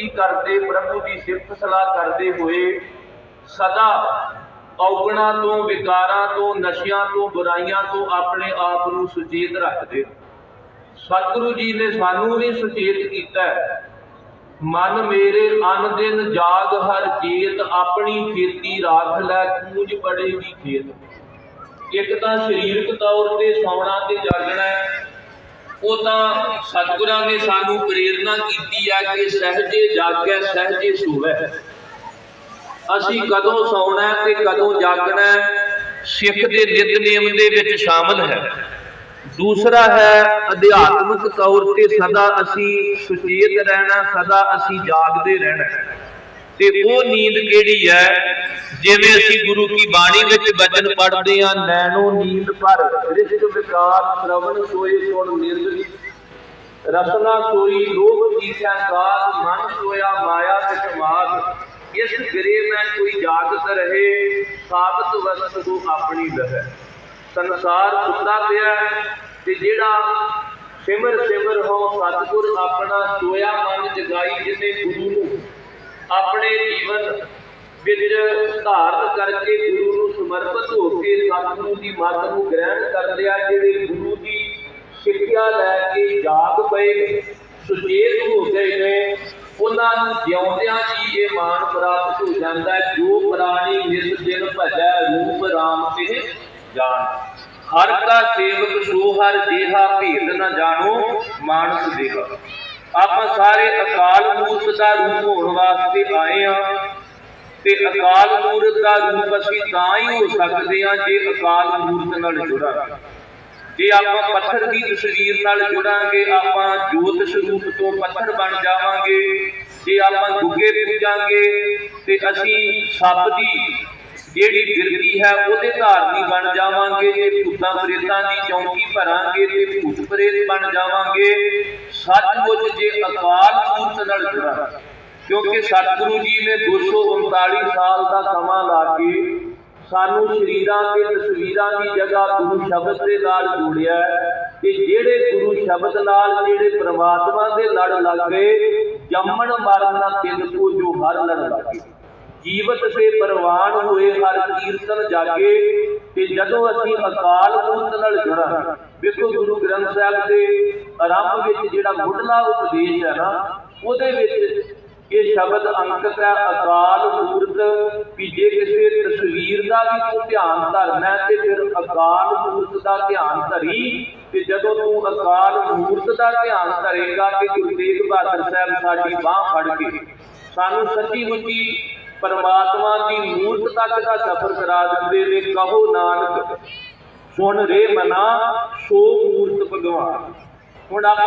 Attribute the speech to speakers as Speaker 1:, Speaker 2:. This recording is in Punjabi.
Speaker 1: ਬੇਨਤੀ ਕਰਦੇ, ਪ੍ਰਭੂ ਦੀ ਸਿਫਤ ਸਲਾਹ ਕਰਦੇ ਹੋਏ ਸਦਾ ਔਗਣਾ ਤੋਂ, ਵਿਕਾਰਾਂ ਤੋਂ, ਨਸ਼ਿਆਂ ਤੋਂ, ਬੁਰਾਈਆਂ ਤੋਂ ਆਪਣੇ ਆਪ ਨੂੰ ਸੁਚੇਤ ਰੱਖਦੇ ਸਤਿਗੁਰੂ ਜੀ ਨੇ ਸਾਨੂੰ ਵੀ ਸੁਚੇਤ ਕੀਤਾ ਹੈ। ਮਨ ਮੇਰੇ ਅਨ ਦਿਨ ਜਾਗ ਹਰ ਚੇਤ ਆਪਣੀ ਖੇਤੀ ਰਾਖ ਲੈ ਕੂੰਜ ਪੜੇਗੀ ਖੇਤ। ਇੱਕ ਤਾਂ ਸਰੀਰਕ ਤੌਰ ਤੇ ਸੌਣਾ ਤੇ ਜਾਗਣਾ ਉਹ ਤਾਂ ਸਤਿਗੁਰਾਂ ਨੇ ਸਾਨੂੰ ਪ੍ਰੇਰਣਾ ਕੀਤੀ ਹੈ ਕਿ ਸਹਜੇ ਜਾਗੈ, ਸਹਜੇ ਸੂਵੈ। ਅਸੀਂ ਕਦੋਂ ਸੌਣਾ ਤੇ ਕਦੋਂ ਜਾਗਣਾ ਸਿੱਖ ਦੇ ਨਿਤਨੇਮ ਦੇ ਵਿੱਚ ਸ਼ਾਮਲ ਹੈ। ਦੂਸਰਾ ਹੈ ਅਧਿਆਤਮਿਕ ਤੌਰ ਤੇ ਸਦਾ ਅਸੀਂ ਸੁਚੇਤ ਰਹਿਣਾ, ਸਦਾ ਅਸੀਂ ਜਾਗਦੇ ਰਹਿਣਾ। ਤੇ ਉਹ ਨੀਂਦ ਕਿਹੜੀ ਹੈ? ਜਿਵੇਂ ਅਸੀਂ ਗੁਰੂ ਕੀ ਬਾਣੀ ਵਿੱਚ ਬਚਨ ਪੜ੍ਹਦੇ ਹਾਂ, ਨੈਣੋ ਨੀਂਦ ਪਰ ਰਿਸ਼ਕ ਵਿਕਾਰ, ਸ਼ਰਵਣ ਸੋਏ ਸੁਣ ਨਿਰਗਲੀ ਰਸਨਾ ਸੋਈ, ਲੋਭ ਕੀਤਿਆ ਕਾਜ ਮਨ ਸੋਇਆ ਮਾਇਆ ਵਿੱਚ ਮਾਗ। ਇਸ ਗਰੇ ਮੈਂ ਕੋਈ ਜਾਗਤ ਰਹੇ, ਸਾਬਤ ਵਸਤੂ ਆਪਣੀ ਲਹੈ। ਸੰਸਾਰ ਸੁੱਤਾ ਪਿਆ ਤੇ ਜਿਹੜਾ ਸਿਮਰ ਸਿਮਰ ਹੋ, ਸਤਿਗੁਰ ਆਪਣਾ ਸੋਇਆ ਮਨ ਜਗਾਈ ਜਿਹਨੇ ਗੁਰੂ ਨੂੰ। ਆਪਣੇ ਜੀਵਨ ਵਿੱਚ ਧਾਰਨ ਕਰਕੇ ਗੁਰੂ ਨੂੰ ਸਮਰਪਿਤ ਹੋ ਕੇ ਸਤਿਗੁਰੂ ਦੀ ਮੱਤ ਨੂੰ ਗ੍ਰਹਿਣ ਕਰ ਲਿਆ ਜਿਹੜੇ ਗੁਰੂ ਦੀ ਸਿੱਖਿਆ ਲੈ ਕੇ ਜਾਗ ਪਏ ਸੁਚੇਤ ਹੋ ਗਏ ਨੇ, ਉਹਨਾਂ ਨੂੰ ਜਿਉਂਦਿਆਂ ਜੀ ਇਹ ਮਾਨ ਪ੍ਰਾਪਤ ਹੋ ਜਾਂਦਾ ਜੋ ਪ੍ਰਾਣੀ ਨਿਸ ਦਿਨ ਭਜੈ ਰੂਪ ਰਾਮ ਤੇ ਜਾਣ। ਹਰ ਕਾ ਸੇਵਕ ਸੋ, ਹਰ ਦੇਹਾ ਭੇਦ ਨਾ ਜਾਣੋ, ਮਾਨਸ ਦੇਹਾ। ਆਪਾਂ ਸਾਰੇ ਅਕਾਲ ਮੂਰਤ ਦਾ ਰੂਪ ਹੋਣ ਵਾਸਤੇ ਆਏ ਆ। ਤੇ ਅਕਾਲ ਮੂਰਤ ਦਾ ਰੂਪ ਅਸੀਂ ਤਾਂ ਹੀ ਹੋ ਸਕਦੇ ਹਾਂ ਜੇ ਅਕਾਲ ਮੂਰਤ ਨਾਲ ਜੁੜਾਂਗੇ ਜੇ ਆਪਾਂ ਪੱਥਰ ਦੀ ਤਸਵੀਰ ਨਾਲ ਜੁੜਾਂਗੇ, ਆਪਾਂ ਜੋਤ ਸਰੂਪ ਤੋਂ ਪੱਥਰ ਬਣ ਜਾਵਾਂਗੇ, ਜੇ ਆਪਾਂ ਗੁੱਗੇ ਪੂਜਾਂਗੇ, ਤੇ ਅਸੀਂ ਸੱਪ ਦੀ ਜਿਹੜੀ ਗਿਰਦੀ ਹੈ ਉਹਦੇ ਧਾਰਨੀ ਬਣ ਜਾਵਾਂਗੇ ਜੇ ਭੂਤਾਂ ਪ੍ਰੇਤਾਂ ਦੀ ਚੌਂਕੀ ਭਰਾਂਗੇ, ਤੇ ਭੂਤ ਪ੍ਰੇਤ ਬਣ ਜਾਵਾਂਗੇ। ਸੱਚਮੁੱਚ ਜੇ ਅਕਾਲ ਮੂਰਤ ਨਾਲ ਜੁੜਾਂਗੇ ਕਿਉਂਕਿ ਸਤਿਗੁਰੂ ਜੀ ਨੇ 239 ਸਾਲ ਦਾ ਸਮਾਂ ਲਾ ਕੇ ਸਾਨੂੰ ਸ਼ਰੀਰਾਂ ਤੇ ਤਸਵੀਰਾਂ ਦੀ ਜਗ੍ਹਾ ਗੁਰੂ ਸ਼ਬਦ ਦੇ ਨਾਲ ਜੋੜਿਆ ਹੈ ਜਿਹੜੇ ਗੁਰੂ ਸ਼ਬਦ ਨਾਲ ਜਿਹੜੇ ਪ੍ਰਮਾਤਮਾ ਦੇ ਲੜ ਲੱਗੇ ਜੰਮਣ ਮਰਨ ਤਿੰਨ ਕੋ ਜੋ ਹਰ ਲੜ ਲੱਗੇ। ਜੀਵਤ ਸੇ ਪ੍ਰਵਾਨ ਹੋਏ ਹਰ ਕੀਰਤਨ ਜਾਗੇ ਤੇ ਜਦੋਂ ਅਸੀਂ ਅਕਾਲ ਮੂਰਤ ਨਾਲ ਜੁੜਾਂ, ਵੇਖੋ ਗੁਰੂ ਗ੍ਰੰਥ ਸਾਹਿਬ ਦੇ ਆਰੰਭ ਵਿੱਚ ਜਿਹੜਾ ਮੁੱਢਲਾ ਉਪਦੇਸ਼ ਹੈ ਨਾ, ਉਹਦੇ ਵਿੱਚ ਇਹ ਸ਼ਬਦ ਅੰਕਿਤ ਹੈ ਅਕਾਲ ਮੂਰਤ। ਵੀ ਜੇ ਕਿਸੇ ਤਸਵੀਰ ਦਾ ਵੀ ਤੂੰ ਧਿਆਨ ਧਰਨਾ ਤੇ ਫਿਰ ਅਕਾਲ ਮੂਰਤ ਦਾ ਧਿਆਨ ਧਰੀ। ਤੇ ਜਦੋਂ ਤੂੰ ਅਕਾਲ ਮੂਰਤ ਦਾ ਧਿਆਨ ਧਰੇਗਾ ਕਿ ਗੁਰੂ ਤੇਗ ਬਹਾਦਰ ਸਾਹਿਬ ਸਾਡੀ ਬਾਹ ਫੜ ਕੇ ਸਾਨੂੰ ਸੱਚੀ ਮੁੱਚੀ ਪਰਮਾਤਮਾ ਦੀ ਮੂਰਤ ਤੱਕ ਦਾ ਸਫ਼ਰ ਕਰਾ ਦਿੰਦੇ ਨੇ, ਕਹੋ ਨਾਨਕ, ਸੁਣ ਰੇ ਮਨਾ, ਸੋ ਮੂਰਤ ਭਗਵਾਨ। ਹੁਣ ਆਪਾਂ